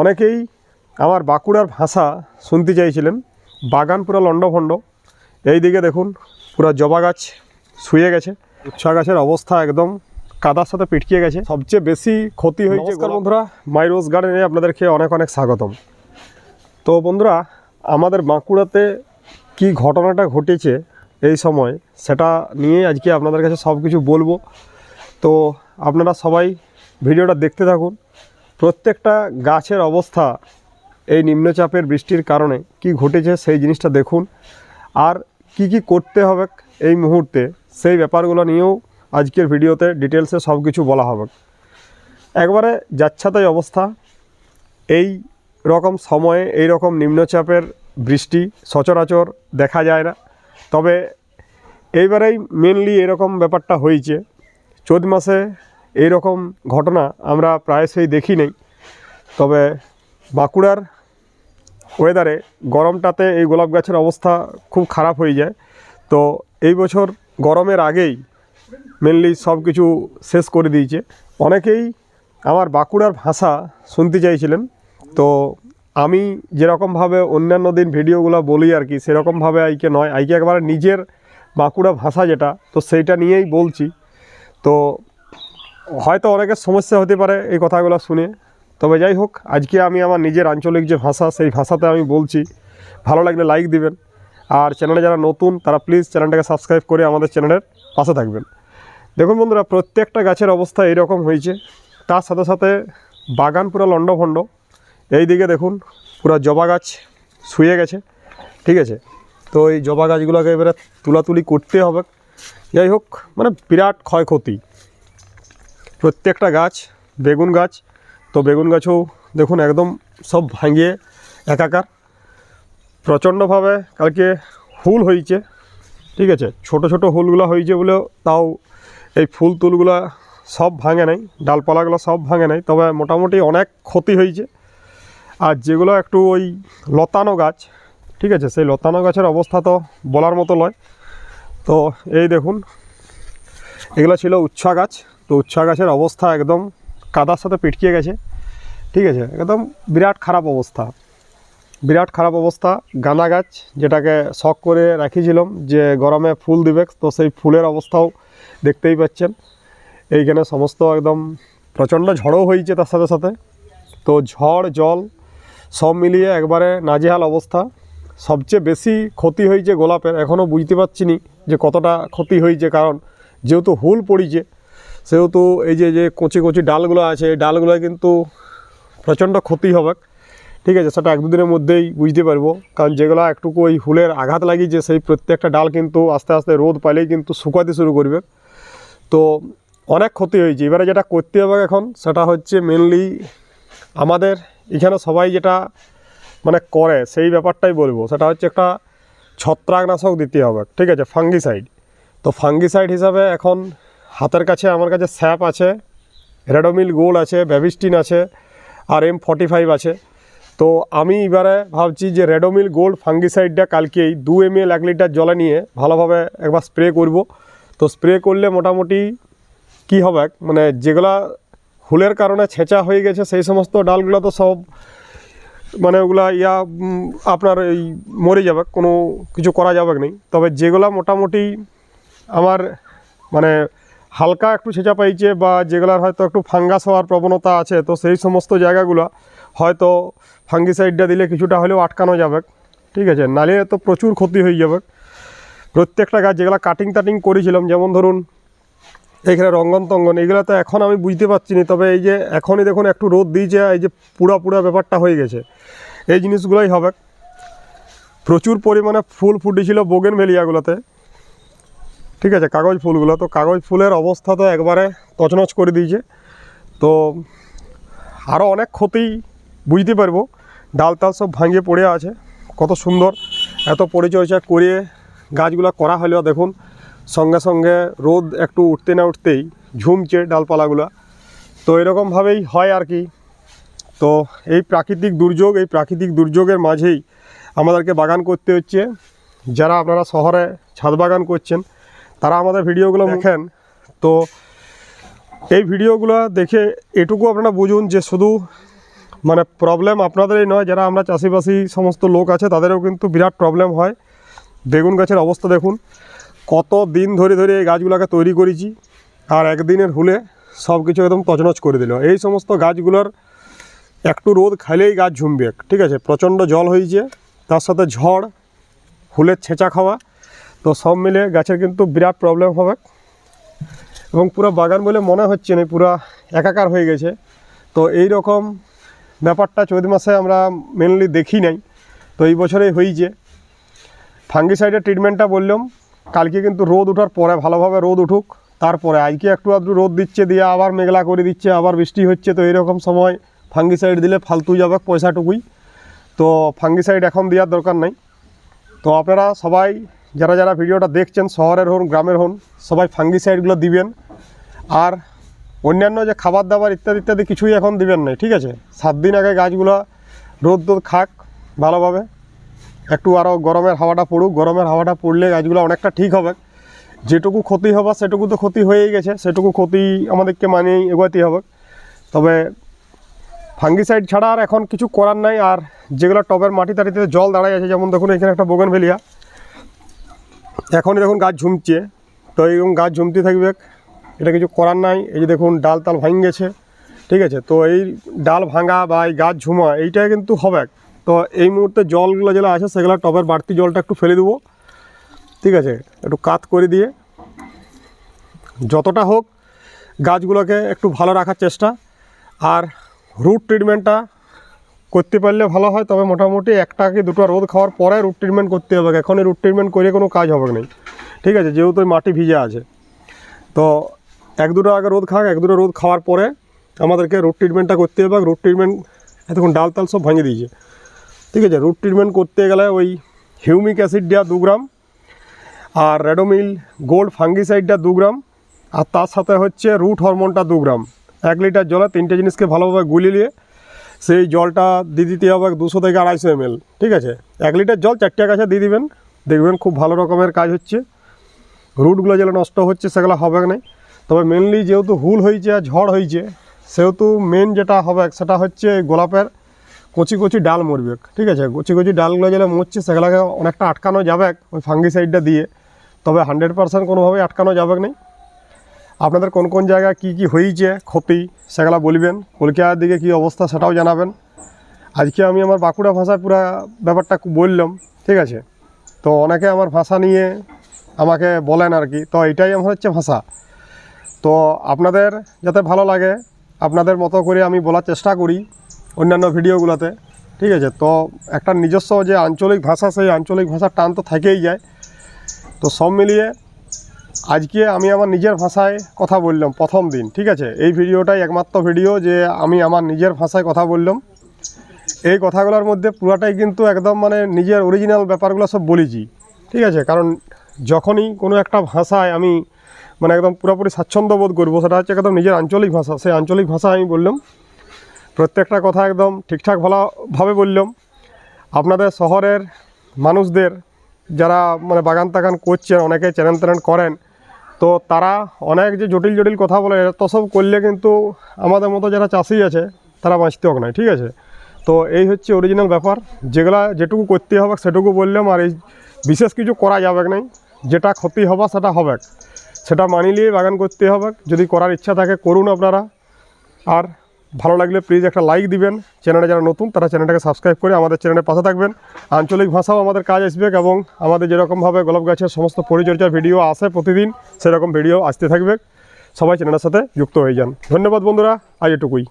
অনেকেই আমার বাঁকুড়ার ভাষা শুনতে চাইছিলেন। বাগান পুরো লণ্ডভণ্ড। এই দিকে দেখুন পুরো জবা গাছ শুয়ে গেছে। উচ্ছা গাছের অবস্থা একদম কাদার সাথে পিটকিয়ে গেছে। সবচেয়ে বেশি ক্ষতি হয়েছে বন্ধুরা। মাই রোজ গার্ডেনে আপনাদেরকে অনেক অনেক স্বাগতম। তো বন্ধুরা আমাদের বাঁকুড়াতে কি ঘটনাটা ঘটেছে এই সময় সেটা নিয়ে আজকে আপনাদের কাছে সব কিছু বলব। তো আপনারা সবাই ভিডিওটা দেখতে থাকুন। প্রত্যেকটা গাছের অবস্থা এই নিম্নচাপের বৃষ্টির কারণে কি ঘটেছে সেই জিনিসটা দেখুন। আর কি কি করতে হবে এই মুহূর্তে সেই ব্যাপারগুলো নিয়েও আজকের ভিডিওতে ডিটেলসে সব কিছু বলা হবে। একবারে যাচ্ছাতাই অবস্থা। এই রকম সময়ে, এই রকম নিম্নচাপের বৃষ্টি সচরাচর দেখা যায় না। তবে এইবারেই মেনলি এরকম ব্যাপারটা হয়েছে। চৈত মাসে এই রকম ঘটনা আমরা প্রায়শই দেখি নেই। তবে বাঁকুড়ার ওয়েদারে গরমটাতে এই গোলাপ গাছের অবস্থা খুব খারাপ হয়ে যায়। তো এই বছর গরমের আগেই মেনলি সব কিছু শেষ করে দিয়েছে। অনেকেই আমার বাঁকুড়ার ভাষা শুনতে চাইছিলেন। তো আমি যেরকমভাবে অন্যান্য দিন ভিডিওগুলো বলি আর কি, সেরকমভাবে আইকে নয়। আইকে একবারে নিজের বাঁকুড়া ভাষা যেটা, তো সেইটা নিয়েই বলছি। তো হয়তো অনেকের সমস্যা হতে পারে এই কথাগুলো শুনে। তবে যাই হোক, আজকে আমি আমার নিজের আঞ্চলিক যে ভাষা, সেই ভাষাতে আমি বলছি। ভালো লাগলে লাইক দিবেন। আর চ্যানেলে যারা নতুন, তারা প্লিজ চ্যানেলটাকে সাবস্ক্রাইব করে আমাদের চ্যানেলের পাশে থাকবেন। দেখুন বন্ধুরা, প্রত্যেকটা গাছের অবস্থা এইরকম হয়েছে। তার সাথে সাথে বাগান পুরো লণ্ডভণ্ড। এই দিকে দেখুন, পুরো জবা গাছ শুয়ে গেছে। ঠিক আছে? তো এই জবা গাছগুলোকে এবারে তুলাতুলি করতে হবে। যাই হোক মানে বিরাট ক্ষয়ক্ষতি। প্রত্যেকটা গাছ, বেগুন গাছ, তো বেগুন গাছও দেখুন একদম সব ভাঙিয়ে একাকার। প্রচণ্ডভাবে কালকে হুল হয়েছে, ঠিক আছে? ছোট ছোট হুলগুলো হয়েছে বলেও তাও এই ফুল তুলগুলো সব ভাঙে নাই, ডালপালাগুলো সব ভাঙে নাই, তবে মোটামুটি অনেক ক্ষতি হয়েছে। আর যেগুলো একটু ওই লতানো গাছ, ঠিক আছে? সেই লতানো গাছের অবস্থা তো বলার মতো নয়। তো এই দেখুন, এগুলো ছিল উচ্ছা গাছ। তো উচ্ছা গাছের অবস্থা একদম কাদার সাথে পিটকিয়ে গেছে। ঠিক আছে? একদম বিরাট খারাপ অবস্থা। বিরাট খারাপ অবস্থা। গাঁদা গাছ যেটাকে শখ করে রাখিছিলাম যে গরমে ফুল দিবে, তো সেই ফুলের অবস্থাও দেখতেই পাচ্ছেন। এইখানে সমস্ত একদম প্রচণ্ড ঝড়ও হয়েছে তার সাথে সাথে। তো ঝড়, জল সব মিলিয়ে একবারে নাজেহাল অবস্থা। সবচেয়ে বেশি ক্ষতি হয়েছে গোলাপের। এখনও বুঝতে পারছি নি যে কতটা ক্ষতি হয়েছে, কারণ যেহেতু হুল পড়িছে সেহেতু এই যে যে কচি কচি ডালগুলো আছে, এই ডালগুলো কিন্তু প্রচণ্ড ক্ষতি হবে। ঠিক আছে, সেটা এক দুদিনের মধ্যেই বুঝতে পারব। কারণ যেগুলো একটুকু ওই হুলের আঘাত লাগিয়েছে, সেই প্রত্যেকটা ডাল কিন্তু আস্তে আস্তে রোদ পাইলেই কিন্তু শুকাতে শুরু করবে। তো অনেক ক্ষতি হয়েছে। এবারে যেটা করতে হবে এখন, সেটা হচ্ছে মেনলি আমাদের এখানে সবাই যেটা মানে করে, সেই ব্যাপারটাই বলব। সেটা হচ্ছে একটা ছত্রাকনাশক দিতে হবে। ঠিক আছে ফাঙ্গিসাইড তো ফাঙ্গিসাইড হিসাবে এখন হাতের কাছে আমার কাছে স্যাপ আছে, রেডোমিল গোল্ড আছে ব্যাবিস্টিন আছে, আর এম ফর্টি ফাইভ আছে। তো আমি এবারে ভাবছি যে রেডোমিল গোল্ড ফাঙ্গিসাইডটা কালকেই দু এম এল এক লিটার জলে নিয়ে ভালোভাবে একবার স্প্রে করব। তো স্প্রে করলে মোটামুটি কি হবে? মানে যেগুলা হুলের কারণে ছেঁচা হয়ে গেছে, সেই সমস্ত ডালগুলো তো সব মানে ওগুলা ইয়া আপনার এই মরে যাবে, কোনো কিছু করা যাবে না তবে যেগুলা মোটামুটি আমার মানে হালকা একটু ছেঁচা পাইছে বা যেগুলার হয়তো একটু ফাঙ্গাস হওয়ার প্রবণতা আছে, তো সেই সমস্ত জায়গাগুলো হয়তো ফাঙ্গিসাইডটা দিলে কিছুটা হলেও আটকানো যাবে, ঠিক আছে? নালে তো প্রচুর ক্ষতি হয়ে যাবে। প্রত্যেকটা গাছ যেগুলো কাটিং টাটিং করেছিলাম, যেমন ধরুন এখানে রঙ্গন তঙ্গন এগুলো তো এখন আমি বুঝতে পারছি না, তবে এই যে এখনই দেখুন একটু রোদ দিয়েছে, এই যে পুরা পুরা ব্যাপারটা হয়ে গেছে। এই জিনিসগুলোই হবে। প্রচুর পরিমাণে ফুল ফুটেছিল বোগেন ভেলিয়াগুলোতে ঠিক আছে, কাগজ ফুলগুলো। তো কাগজ ফুলের অবস্থা তো একবারে তছনছ করে দিয়েছে। তো আরও অনেক ক্ষতি বুঝতে পারব। ডাল তাল সব ভাঙিয়ে পড়ে আছে। কত সুন্দর এত পরিচর্যা করে গাছগুলো করা হলেও দেখুন, সঙ্গে সঙ্গে রোদ একটু উঠতে না উঠতেই ঝুমছে ডালপালাগুলো। তো এরকমভাবেই হয় আর কি। তো এই প্রাকৃতিক দুর্যোগ, এই প্রাকৃতিক দুর্যোগের মাঝেই আমাদেরকে বাগান করতে হচ্ছে। যারা আপনারা শহরে ছাদ বাগান করছেন তারা আমাদের ভিডিওগুলো দেখেন। তো এই ভিডিওগুলো দেখে এটুকু আপনারা বুঝুন যে শুধু মানে প্রবলেম আপনাদেরই নয় যারা আমরা চাষিবাসি সমস্ত লোক আছে তাদেরও কিন্তু বিরাট প্রবলেম হয়। বেগুন গাছের অবস্থা দেখুন কত দিন ধরে ধরে এই গাছগুলোকে তৈরি করেছি আর একদিনের হুলে সব কিছু একদম তছনছ করে দিল। এই সমস্ত গাছগুলোর একটু রোদ খাইলেই গাছ ঝুমবে। ঠিক আছে প্রচণ্ড জল হয়েছে তার সাথে ঝড় হুলের ছেঁচা খাওয়া তো সব মিলে গাছের কিন্তু বিরাট প্রবলেম হবে। এবং পুরো বাগান বলে মনে হচ্ছে না, পুরো একাকার হয়ে গেছে। তো এই রকম ব্যাপারটা চৈত মাসে আমরা মেনলি দেখি নাই। তো এই বছরেই হয়েছে। ফাঙ্গিসাইডের ট্রিটমেন্টটা বললাম, কালকে কিন্তু রোদ ওঠার পরে ভালোভাবে রোদ উঠুক, তারপরে আজকে একটু আধটু রোদ দিচ্ছে, দিয়ে আবার মেঘলা করে দিচ্ছে, আবার বৃষ্টি হচ্ছে, তো এইরকম সময় ফাঙ্গিসাইড দিলে ফালতু যাবে পয়সাটুকুই। তো ফাঙ্গিসাইড এখন দেওয়ার দরকার নাই। তো আপনারা সবাই যারা যারা ভিডিওটা দেখছেন, শহরের হন, গ্রামের হন, সবাই ফাঙ্গিসাইডগুলো দিবেন। আর অন্যান্য যে খাবার দাবার ইত্যাদি ইত্যাদি কিছুই এখন দিবেন না, ঠিক আছে? সাত দিন আগে গাছগুলো রোদ রোদ খাক ভালোভাবে। একটু আরও গরমের হাওয়াটা পড়ুক, গরমের হাওয়াটা পড়লে গাছগুলো অনেকটা ঠিক হবে। যেটুকু ক্ষতি হবে, সেটুকু তো ক্ষতি হয়েই গেছে, সেটুকু ক্ষতি আমাদেরকে মানিয়েই এগোতে হবে। তবে ফাঙ্গিসাইড ছাড়া আর এখন কিছু করার নাই, আর যেগুলো টবের মাটি তাড়িতে জল দাঁড়ায় আছে, যেমন দেখুন, এখানে একটা বোগেন ভেলিয়া এখনই দেখুন গাছ ঝুমছে। তো এইরকম গাছ ঝুমতে থাকবে, এটা কিছু করার নাই। এই যে দেখুন, ডাল তাল ভাঙ গেছে ঠিক আছে? তো এই ডাল ভাঙা বা এই গাছ ঝুমা, এইটাই কিন্তু হবে। তো এই মুহূর্তে জলগুলো যেগুলো আছে, সেগুলো টবের বাড়তি জলটা একটু ফেলে দেবো, ঠিক আছে? একটু কাত করে দিয়ে, যতটা হোক গাছগুলোকে একটু ভালো রাখার চেষ্টা। আর রুট ট্রিটমেন্টটা করতে পারলে ভালো হয়, তবে মোটামুটি একটা কি দুটো রোদ খাওয়ার পরে রুট ট্রিটমেন্ট করতে হবে। এখনই রুট ট্রিটমেন্ট করে কোনো কাজ হবে না। ঠিক আছে, যেহেতু মাটি ভিজে আছে। তো এক দুটো আগে রোদ খাক, এক দুটো রোদ খাওয়ার পরে আমাদেরকে রুট ট্রিটমেন্টটা করতে হবে। রুট ট্রিটমেন্ট এতক্ষণ ডাল তাল সব ভাঙিয়ে দিয়েছে। ঠিক আছে রুট ট্রিটমেন্ট করতে গেলে ওই হিউমিক অ্যাসিড দেওয়া দু গ্রাম আর রেডোমিল গোল্ড ফাঙ্গিসাইডটা দু গ্রাম আর তার সাথে হচ্ছে রুট হরমোনটা দু গ্রাম। এক লিটার জলে তিনটে জিনিসকে ভালোভাবে গুলিয়ে নিয়ে সেই জলটা দিয়ে দিতে হবে দুশো থেকে আড়াইশো এমএল ঠিক আছে? এক লিটার জল চারটে গাছে দিয়ে দিবেন, দেখবেন খুব ভালো রকমের কাজ হচ্ছে। রুটগুলো যেগুলো নষ্ট হচ্ছে সেগুলো হবে না। তবে মেনলি যেহেতু হুল হয়েছে আর ঝড় হয়েছে, সেহেতু মেন যেটা হবে, সেটা হচ্ছে গোলাপের কচি কচি ডাল মরবে, ঠিক আছে? কচি কচি ডালগুলো যেগুলো মরছে, সেগুলোকে অনেকটা আটকানো যাবে, ওই ফাঙ্গিসাইডটা দিয়ে। তবে হান্ড্রেড পার্সেন্ট কোনোভাবেই আটকানো যাবে না। আপনাদের কোন কোন জায়গায় কি কি হয়েছে, ক্ষতি, সেগুলো বলবেন। কলকাতার দিকে কি অবস্থা সেটাও জানাবেন। আজকে আমি আমার বাঁকুড়া ভাষায় পুরো ব্যাপারটা বললাম, ঠিক আছে? তো অনেকে আমার ভাষা নিয়ে আমাকে বলেন আর কি। তো এটাই আমার হচ্ছে ভাষা। তো আপনাদের যাতে ভালো লাগে, আপনাদের মতো করে আমি বলার চেষ্টা করি অন্যান্য ভিডিওগুলোতে, ঠিক আছে? তো একটা নিজস্ব যে আঞ্চলিক ভাষা, সেই আঞ্চলিক ভাষার টান তো থেকেই যায়। তো সব মিলিয়ে আজকে আমি আমার নিজের ভাষায় কথা বললাম, প্রথম দিন, ঠিক আছে? এই ভিডিওটাই একমাত্র ভিডিও যে আমি আমার নিজের ভাষায় কথা বললাম। এই কথাগুলোর মধ্যে পুরাটাই কিন্তু একদম মানে নিজের অরিজিনাল ব্যাপারগুলো সব বলেছি, ঠিক আছে? কারণ যখনই কোনো একটা ভাষায় আমি মানে একদম পুরোপুরি স্বাচ্ছন্দ্য বোধ করব, সেটা হচ্ছে একদম নিজের আঞ্চলিক ভাষা, সেই আঞ্চলিক ভাষা আমি বললাম। প্রত্যেকটা কথা একদম ঠিকঠাক ভালোভাবে বললাম। আপনাদের শহরের মানুষদের যারা মানে বাগান তাগান করছেন, অনেকে চ্যানেল ট্যানেল করেন তো তারা অনেক যে জটিল জটিল কথা বলে তো সব করলে কিন্তু আমাদের মতো যারা চাষি আছে, তারা বাঁচতে হোক না, ঠিক আছে? তো এই হচ্ছে অরিজিনাল ব্যাপার। যেগুলা যেটুকু করতে হবে, সেটুকু বললাম, আর এই বিশেষ কিছু করা যাবে নাই, যেটা ক্ষতি হবে, সেটা হবে। সেটা মানিয়ে বাগান করতে হবে। যদি করার ইচ্ছা থাকে, করুন আপনারা। আর ভালো লাগলে প্লিজ একটা লাইক দিবেন। চ্যানেলে যারা নতুন, তারা চ্যানেলটাকে সাবস্ক্রাইব করে আমাদের চ্যানেলের পাশে থাকবেন। আঞ্চলিক ভাষাও আমাদের কাজ আসবে এবং আমাদের যেরকমভাবে গোলাপ গাছের সমস্ত পরিচর্যার ভিডিও আসে প্রতিদিন, সেরকম ভিডিও আসতে থাকবে। সবাই চ্যানেলের সাথে যুক্ত হয়ে যান। ধন্যবাদ বন্ধুরা, আজ এটুকুই।